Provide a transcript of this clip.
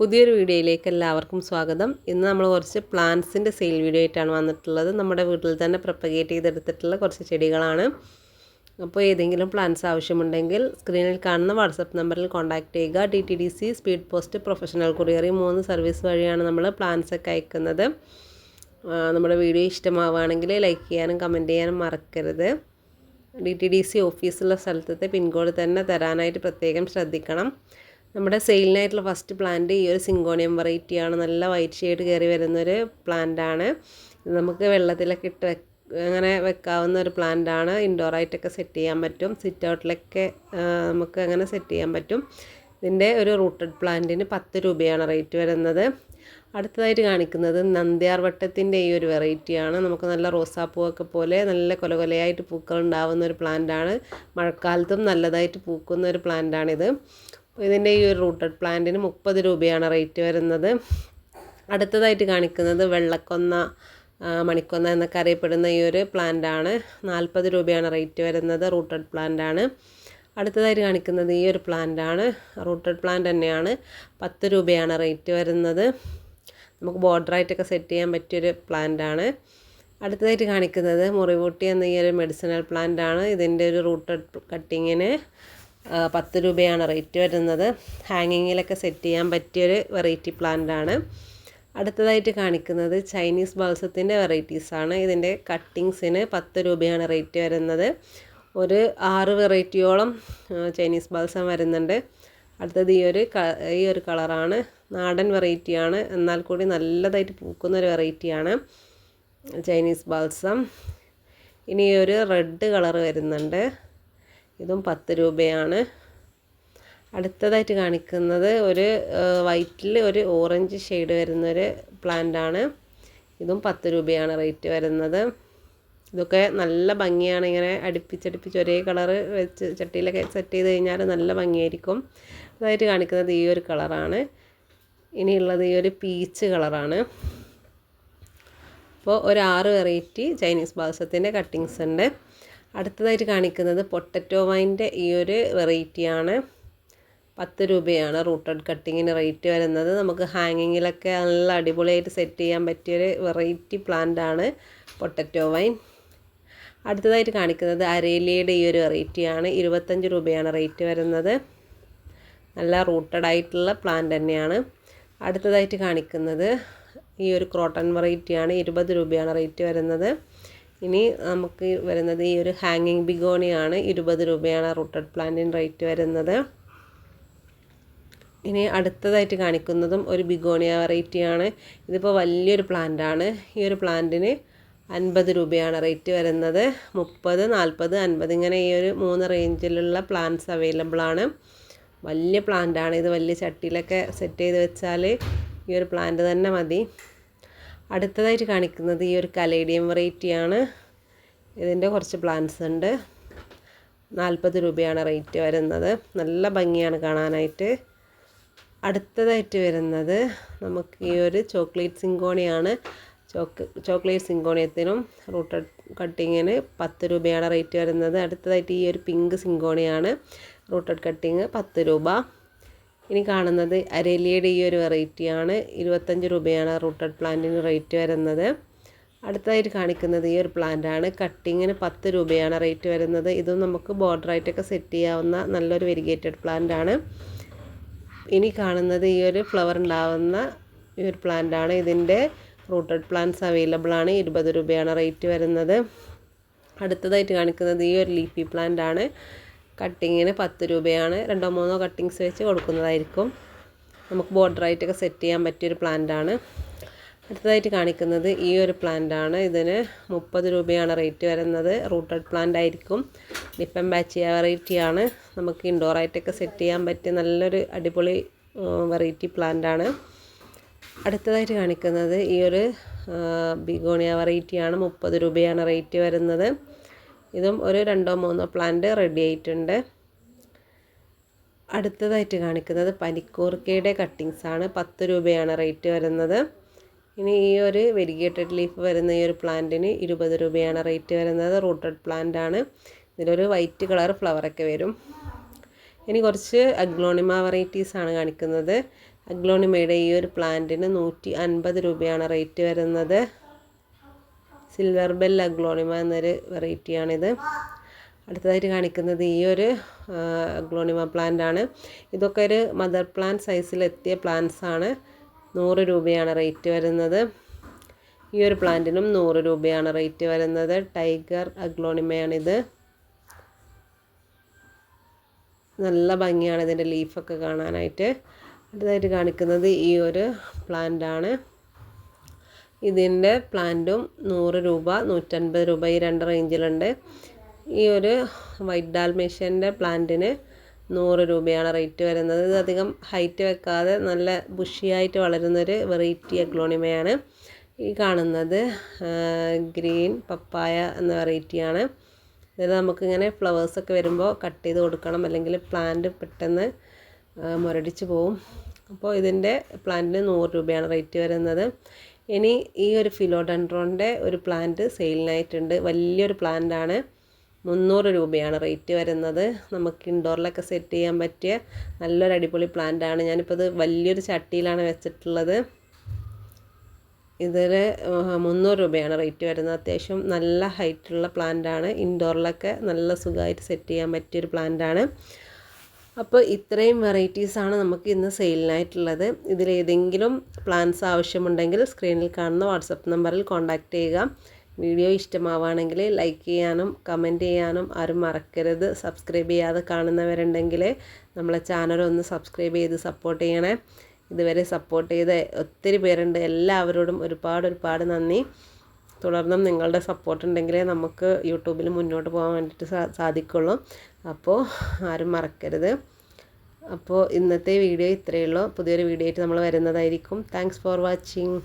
പുതിയൊരു വീഡിയോയിലേക്ക് എല്ലാവർക്കും സ്വാഗതം. ഇന്ന് നമ്മൾ കുറച്ച് പ്ലാന്റ്സിന്റെ സെയിൽ വീഡിയോ ആയിട്ടാണ് വന്നിട്ടുള്ളത്. നമ്മുടെ വീട്ടിൽ തന്നെ പ്രൊപ്പഗേറ്റ് ചെയ്തെടുത്തിട്ടുള്ള കുറച്ച് ചെടികളാണ്. അപ്പോൾ ഏതെങ്കിലും പ്ലാന്റ്സ് ആവശ്യമുണ്ടെങ്കിൽ സ്ക്രീനിൽ കാണുന്ന വാട്സപ്പ് നമ്പറിൽ കോൺടാക്റ്റ് ചെയ്യുക. D T D C speed post professional courier മൂന്ന് സർവീസ് വഴിയാണ് നമ്മൾ പ്ലാന്റ്സ് ഒക്കെ അയക്കുന്നത് നമ്മുടെ വീഡിയോ ഇഷ്ടമാവുകയാണെങ്കിൽ ലൈക്ക് ചെയ്യാനും കമന്റ് ചെയ്യാനും മറക്കരുത്. ഡി ടി ഡി സി ഓഫീസുള്ള സ്ഥലത്തെ പിൻകോഡ് തന്നെ തരാനായിട്ട് പ്രത്യേകം ശ്രദ്ധിക്കണം. നമ്മുടെ സെയിലിനായിട്ടുള്ള ഫസ്റ്റ് പ്ലാന്റ് ഈ ഒരു സിങ്കോണിയം വെറൈറ്റിയാണ് നല്ല വൈറ്റ് ഷെയ്ഡ് കയറി വരുന്നൊരു പ്ലാന്റാണ് നമുക്ക് വെള്ളത്തിലൊക്കെ ഇട്ട് അങ്ങനെ വെക്കാവുന്ന ഒരു പ്ലാന്റാണ് ഇൻഡോറായിട്ടൊക്കെ സെറ്റ് ചെയ്യാൻ പറ്റും. സിറ്റ് ഔട്ടിലൊക്കെ നമുക്ക് അങ്ങനെ സെറ്റ് ചെയ്യാൻ പറ്റും. ഇതിന്റെ ഒരു റൂട്ടഡ് പ്ലാന്റിന് പത്ത് രൂപയാണ് റേറ്റ് വരുന്നത്. അടുത്തതായിട്ട് കാണിക്കുന്നത് നന്ദ്യാർ വട്ടത്തിന്റെ ഈ ഒരു വെറൈറ്റിയാണ് നമുക്ക് നല്ല റോസാപ്പൂവൊക്കെ പോലെ നല്ല കൊലകൊലയായിട്ട് പൂക്കൾ ഉണ്ടാവുന്ന ഒരു പ്ലാന്റാണ് മഴക്കാലത്തും നല്ലതായിട്ട് പൂക്കുന്ന ഒരു പ്ലാന്റാണിത് ഇതിന്റെ ഈ ഒരു റൂട്ടഡ് പ്ലാന്റിന് മുപ്പത് രൂപയാണ് റേറ്റ് വരുന്നത്. അടുത്തതായിട്ട് കാണിക്കുന്നത് വെള്ളക്കൊന്ന മണിക്കൊന്ന എന്നൊക്കെ അറിയപ്പെടുന്ന ഈ ഒരു പ്ലാന്റാണ് നാൽപ്പത് രൂപയാണ് റേറ്റ് വരുന്നത് റൂട്ടഡ് പ്ലാന്റാണ് അടുത്തതായിട്ട് കാണിക്കുന്നത് ഈ ഒരു പ്ലാന്റാണ് റൂട്ടഡ് പ്ലാന്റ് തന്നെയാണ്. പത്ത് രൂപയാണ് റേറ്റ് വരുന്നത്. നമുക്ക് ബോർഡറായിട്ടൊക്കെ സെറ്റ് ചെയ്യാൻ പറ്റിയൊരു പ്ലാന്റാണ് അടുത്തതായിട്ട് കാണിക്കുന്നത് മുറിവൂട്ടി എന്ന ഈ ഒരു മെഡിസിനൽ പ്ലാന്റാണ് ഇതിന്റെ ഒരു റൂട്ടഡ് കട്ടിങ്ങിന് പത്ത് രൂപയാണ് റേറ്റ് വരുന്നത്. ഹാങ്ങിങ്ങിലൊക്കെ സെറ്റ് ചെയ്യാൻ പറ്റിയൊരു വെറൈറ്റി പ്ലാന്റാണ് അടുത്തതായിട്ട് കാണിക്കുന്നത് ചൈനീസ് ബൾസത്തിന്റെ വെറൈറ്റീസാണ് ഇതിന്റെ കട്ടിങ്സിന് പത്ത് രൂപയാണ് റേറ്റ് വരുന്നത്. ഒരു ആറ് വെറൈറ്റിയോളം ചൈനീസ് ബൾസം വരുന്നുണ്ട്. അടുത്തത് ഈ ഒരു ഈ ഒരു കളറാണ് നാടൻ വെറൈറ്റിയാണ് എന്നാൽ കൂടി നല്ലതായിട്ട് പൂക്കുന്ന ഒരു വെറൈറ്റിയാണ് ചൈനീസ് ബൾസം ഇനി ഒരു റെഡ് കളർ വരുന്നുണ്ട്. ഇതും പത്ത് രൂപയാണ്. അടുത്തതായിട്ട് കാണിക്കുന്നത് ഒരു വൈറ്റിൽ ഒരു ഓറഞ്ച് ഷെയ്ഡ് വരുന്നൊരു പ്ലാന്റാണ്. ഇതും പത്ത് രൂപയാണ് റേറ്റ് വരുന്നത്. ഇതൊക്കെ നല്ല ഭംഗിയാണ്. ഇങ്ങനെ അടുപ്പിച്ചടുപ്പിച്ച് ഒരേ കളറ് വെച്ച് ചട്ടിയിലൊക്കെ സെറ്റ് ചെയ്ത് കഴിഞ്ഞാൽ നല്ല ഭംഗിയായിരിക്കും. അതായിട്ട് കാണിക്കുന്നത് ഈ ഒരു കളറാണ്. ഇനിയുള്ളത് ഈ ഒരു പീച്ച് കളറാണ്. അപ്പോൾ ഒരു ആറ് വെറൈറ്റി ചൈനീസ് ബാസത്തിന്റെ കട്ടിങ്സ് ഉണ്ട്. അടുത്തതായിട്ട് കാണിക്കുന്നത് പൊട്ടറ്റോ വൈന്റെ ഈ ഒരു വെറൈറ്റിയാണ്. പത്ത് രൂപയാണ് റൂട്ടഡ് കട്ടിങ്ങിന് റേറ്റ് വരുന്നത്. നമുക്ക് ഹാങ്ങിങ്ങിലൊക്കെ നല്ല അടിപൊളിയായിട്ട് സെറ്റ് ചെയ്യാൻ പറ്റിയൊരു വെറൈറ്റി ആണ് പൊട്ടറ്റോ വൈൻ. അടുത്തതായിട്ട് കാണിക്കുന്നത് അരേലിയുടെ ഈ ഒരു വെറൈറ്റിയാണ്. ഇരുപത്തഞ്ച് രൂപയാണ് റേറ്റ് വരുന്നത്. നല്ല റൂട്ടഡ് ആയിട്ടുള്ള പ്ലാന്റ് തന്നെയാണ്. അടുത്തതായിട്ട് കാണിക്കുന്നത് ഈ ഒരു ക്രോട്ടൺ വെറൈറ്റിയാണ്. ഇരുപത് രൂപയാണ് റേറ്റ് വരുന്നത്. ഇനി നമുക്ക് വരുന്നത് ഈ ഒരു ഹാങ്ങിങ് ബിഗോണിയാണ്. ഇരുപത് രൂപയാണ് റൂട്ടഡ് പ്ലാന്റിന് റേറ്റ് വരുന്നത്. ഇനി അടുത്തതായിട്ട് കാണിക്കുന്നതും ഒരു ബിഗോണിയ വെറൈറ്റിയാണ് ഇതിപ്പോൾ വലിയൊരു പ്ലാന്റാണ് ഈ ഒരു പ്ലാന്റിന് അൻപത് രൂപയാണ് റേറ്റ് വരുന്നത്. മുപ്പത് നാൽപ്പത് അൻപത് ഇങ്ങനെ ഈ ഒരു മൂന്ന് റേഞ്ചിലുള്ള പ്ലാന്റ്സ് അവൈലബിൾ ആണ്. വലിയ പ്ലാന്റാണ് ഇത് വലിയ ചട്ടിയിലൊക്കെ സെറ്റ് ചെയ്ത് വെച്ചാൽ ഈ ഒരു പ്ലാന്റ് തന്നെ മതി. അടുത്തതായിട്ട് കാണിക്കുന്നത് ഈ ഒരു കലേഡിയം വെറൈറ്റിയാണ്. ഇതിന്റെ കുറച്ച് പ്ലാന്റ്സ് ഉണ്ട്. നാൽപ്പത് രൂപയാണ് റേറ്റ് വരുന്നത്. നല്ല ഭംഗിയാണ് കാണാനായിട്ട്. അടുത്തതായിട്ട് വരുന്നത് നമുക്ക് ഈ ഒരു ചോക്ലേറ്റ് സിങ്കോണിയാണ്. ചോക്ക് ചോക്ലേറ്റ് സിങ്കോണിയത്തിനും റൂട്ട് കട്ടിങ്ങിന് പത്ത് രൂപയാണ് റേറ്റ് വരുന്നത്. അടുത്തതായിട്ട് ഈ ഒരു പിങ്ക് സിങ്കോണിയാണ്. റൂട്ടഡ് കട്ടിങ് പത്ത് രൂപ. ഇനി കാണുന്നത് അരേലിയുടെ ഈ ഒരു വെറൈറ്റിയാണ് ഇരുപത്തഞ്ച് രൂപയാണ് റൂട്ടഡ് പ്ലാന്റിന് റേറ്റ് വരുന്നത്. അടുത്തതായിട്ട് കാണിക്കുന്നത് ഈ ഒരു പ്ലാന്റാണ് കട്ടിങ്ങിന് പത്ത് രൂപയാണ് റേറ്റ് വരുന്നത്. ഇതും നമുക്ക് ബോർഡറായിട്ടൊക്കെ സെറ്റ് ചെയ്യാവുന്ന നല്ലൊരു വെരിഗേറ്റഡ് പ്ലാന്റാണ് ഇനി കാണുന്നത് ഈ ഒരു ഫ്ലവർ ഉണ്ടാവുന്ന ഈ ഒരു പ്ലാന്റാണ് ഇതിന്റെ റൂട്ടഡ് പ്ലാന്റ്സ് അവൈലബിൾ ആണ്. ഇരുപത് രൂപയാണ് റേറ്റ് വരുന്നത്. അടുത്തതായിട്ട് കാണിക്കുന്നത് ഈ ഒരു ലീഫി പ്ലാന്റ് ആണ്. കട്ടിങ്ങിന് പത്ത് രൂപയാണ്. രണ്ടോ മൂന്നോ കട്ടിങ്സ് വെച്ച് കൊടുക്കുന്നതായിരിക്കും. നമുക്ക് ബോർഡറായിട്ടൊക്കെ സെറ്റ് ചെയ്യാൻ പറ്റിയൊരു പ്ലാന്റാണ്. അടുത്തതായിട്ട് കാണിക്കുന്നത് ഈ ഒരു പ്ലാന്റാണ്. ഇതിന് മുപ്പത് രൂപയാണ് റേറ്റ് വരുന്നത്. റൂട്ടഡ് പ്ലാന്റ് ആയിരിക്കും. ഡിപ്പൻ ബാച്ചിയ വെറൈറ്റിയാണ് നമുക്ക് ഇൻഡോറായിട്ടൊക്കെ സെറ്റ് ചെയ്യാൻ പറ്റിയ നല്ലൊരു അടിപൊളി വെറൈറ്റി പ്ലാന്റാണ് അടുത്തതായിട്ട് കാണിക്കുന്നത് ഈ ഒരു ബിഗോണിയ വെറൈറ്റിയാണ് മുപ്പത് രൂപയാണ് റേറ്റ് വരുന്നത്. ഇതും ഒരു രണ്ടോ മൂന്നോ പ്ലാന്റ് റെഡി ആയിട്ടുണ്ട്. അടുത്തതായിട്ട് കാണിക്കുന്നത് പനിക്കൂർക്കയുടെ കട്ടിങ്സ് ആണ്. പത്ത് രൂപയാണ് റേറ്റ് വരുന്നത്. ഇനി ഈ ഒരു വെരിഗേറ്റഡ് ലീഫ് വരുന്ന ഈ ഒരു പ്ലാന്റിന് ഇരുപത് രൂപയാണ് റേറ്റ് വരുന്നത്. റൂട്ടഡ് പ്ലാന്റ് ആണ്. ഇതിലൊരു വൈറ്റ് കളർ ഫ്ലവറൊക്കെ വരും. ഇനി കുറച്ച് അഗ്ലോണിമ വെറൈറ്റീസ് ആണ് കാണിക്കുന്നത്. അഗ്ലോണിമയുടെ ഈ ഒരു പ്ലാന്റിന് നൂറ്റി അൻപത് രൂപയാണ് റേറ്റ് വരുന്നത്. സിൽവർ ബെൽ അഗ്ലോണിമ എന്നൊരു വെറൈറ്റിയാണിത് അടുത്തതായിട്ട് കാണിക്കുന്നത് ഈ ഒരു അഗ്ലോണിമ പ്ലാന്റ് ആണ്. ഇതൊക്കെ ഒരു മദർ പ്ലാന്റ് സൈസിലെത്തിയ പ്ലാന്റ്സ് ആണ്. നൂറ് രൂപയാണ് റേറ്റ് വരുന്നത്. ഈ ഒരു പ്ലാന്റിനും നൂറ് രൂപയാണ് റേറ്റ് വരുന്നത്. ടൈഗർ അഗ്ലോണിമയാണിത് നല്ല ഭംഗിയാണ് ഇതിന്റെ ലീഫൊക്കെ കാണാനായിട്ട്. അടുത്തതായിട്ട് കാണിക്കുന്നത് ഈ ഒരു പ്ലാന്റ് ആണ്. ഇതിന്റെ പ്ലാന്റും നൂറ് രൂപ നൂറ്റൻപത് രൂപ ഈ രണ്ട് റേഞ്ചിലുണ്ട്. ഈ ഒരു വൈറ്റ് ഡാൽമേഷ്യന്റെ പ്ലാന്റിന് നൂറ് രൂപയാണ് റേറ്റ് വരുന്നത്. ഇത് അധികം ഹൈറ്റ് വെക്കാതെ നല്ല ബുഷിയായിട്ട് വളരുന്നൊരു വെറൈറ്റി അഗ്ലോണിമയാണ് ഈ കാണുന്നത്. ഗ്രീൻ പപ്പായ എന്ന വെറൈറ്റിയാണ്. ഇതിൽ നമുക്കിങ്ങനെ ഫ്ലവേഴ്സൊക്കെ വരുമ്പോൾ കട്ട് ചെയ്ത് കൊടുക്കണം. അല്ലെങ്കിൽ പ്ലാന്റ് പെട്ടെന്ന് മുരടിച്ച് പോവും. അപ്പോൾ ഇതിന്റെ പ്ലാന്റിന് നൂറ് രൂപയാണ് റേറ്റ് വരുന്നത്. ഇനി ഈ ഒരു ഫിലോഡൻഡ്രോണിന്റെ ഒരു പ്ലാന്റ് സെയിലിനായിട്ടുണ്ട്. വലിയൊരു പ്ലാന്റാണ്. മുന്നൂറ് രൂപയാണ് റേറ്റ് വരുന്നത്. നമുക്ക് ഇൻഡോറിലൊക്കെ സെറ്റ് ചെയ്യാൻ പറ്റിയ നല്ലൊരു അടിപൊളി പ്ലാന്റാണ്. ഞാനിപ്പോൾ ഇത് വലിയൊരു ചട്ടിയിലാണ് വെച്ചിട്ടുള്ളത്. ഇതിൽ മുന്നൂറ് രൂപയാണ് റേറ്റ് വരുന്നത്. അത്യാവശ്യം നല്ല ഹൈറ്റുള്ള പ്ലാന്റാണ്. ഇൻഡോറിലൊക്കെ നല്ല സുഖമായിട്ട് സെറ്റ് ചെയ്യാൻ പറ്റിയൊരു പ്ലാന്റാണ്. അപ്പോൾ ഇത്രയും വെറൈറ്റീസാണ് നമുക്ക് ഇന്ന് സെയിലിനായിട്ടുള്ളത് ഇതിലേതെങ്കിലും പ്ലാൻസ് ആവശ്യമുണ്ടെങ്കിൽ സ്ക്രീനിൽ കാണുന്ന വാട്സപ്പ് നമ്പറിൽ കോൺടാക്റ്റ് ചെയ്യുക. വീഡിയോ ഇഷ്ടമാവുകയാണെങ്കിൽ ലൈക്ക് ചെയ്യാനും കമന്റ് ചെയ്യാനും ആരും മറക്കരുത്. സബ്സ്ക്രൈബ് ചെയ്യാതെ കാണുന്നവരുണ്ടെങ്കിൽ നമ്മളെ ചാനൽ ഒന്ന് സബ്സ്ക്രൈബ് ചെയ്ത് സപ്പോർട്ട് ചെയ്യണേ. ഇതുവരെ സപ്പോർട്ട് ചെയ്ത ഒത്തിരി പേരുണ്ട്. എല്ലാവരോടും ഒരുപാട് ഒരുപാട് നന്ദി. തുടർന്നും നിങ്ങളുടെ സപ്പോർട്ട് ഉണ്ടെങ്കിലേ നമുക്ക് യൂട്യൂബിൽ മുന്നോട്ട് പോകാൻ വേണ്ടിയിട്ട് സാധിക്കുള്ളൂ. അപ്പോൾ ആരും മറക്കരുത്. അപ്പോൾ ഇന്നത്തെ വീഡിയോ ഇത്രയേ ഉള്ളൂ. പുതിയൊരു വീഡിയോ ആയിട്ട് നമ്മൾ വരുന്നതായിരിക്കും. Thanks for watching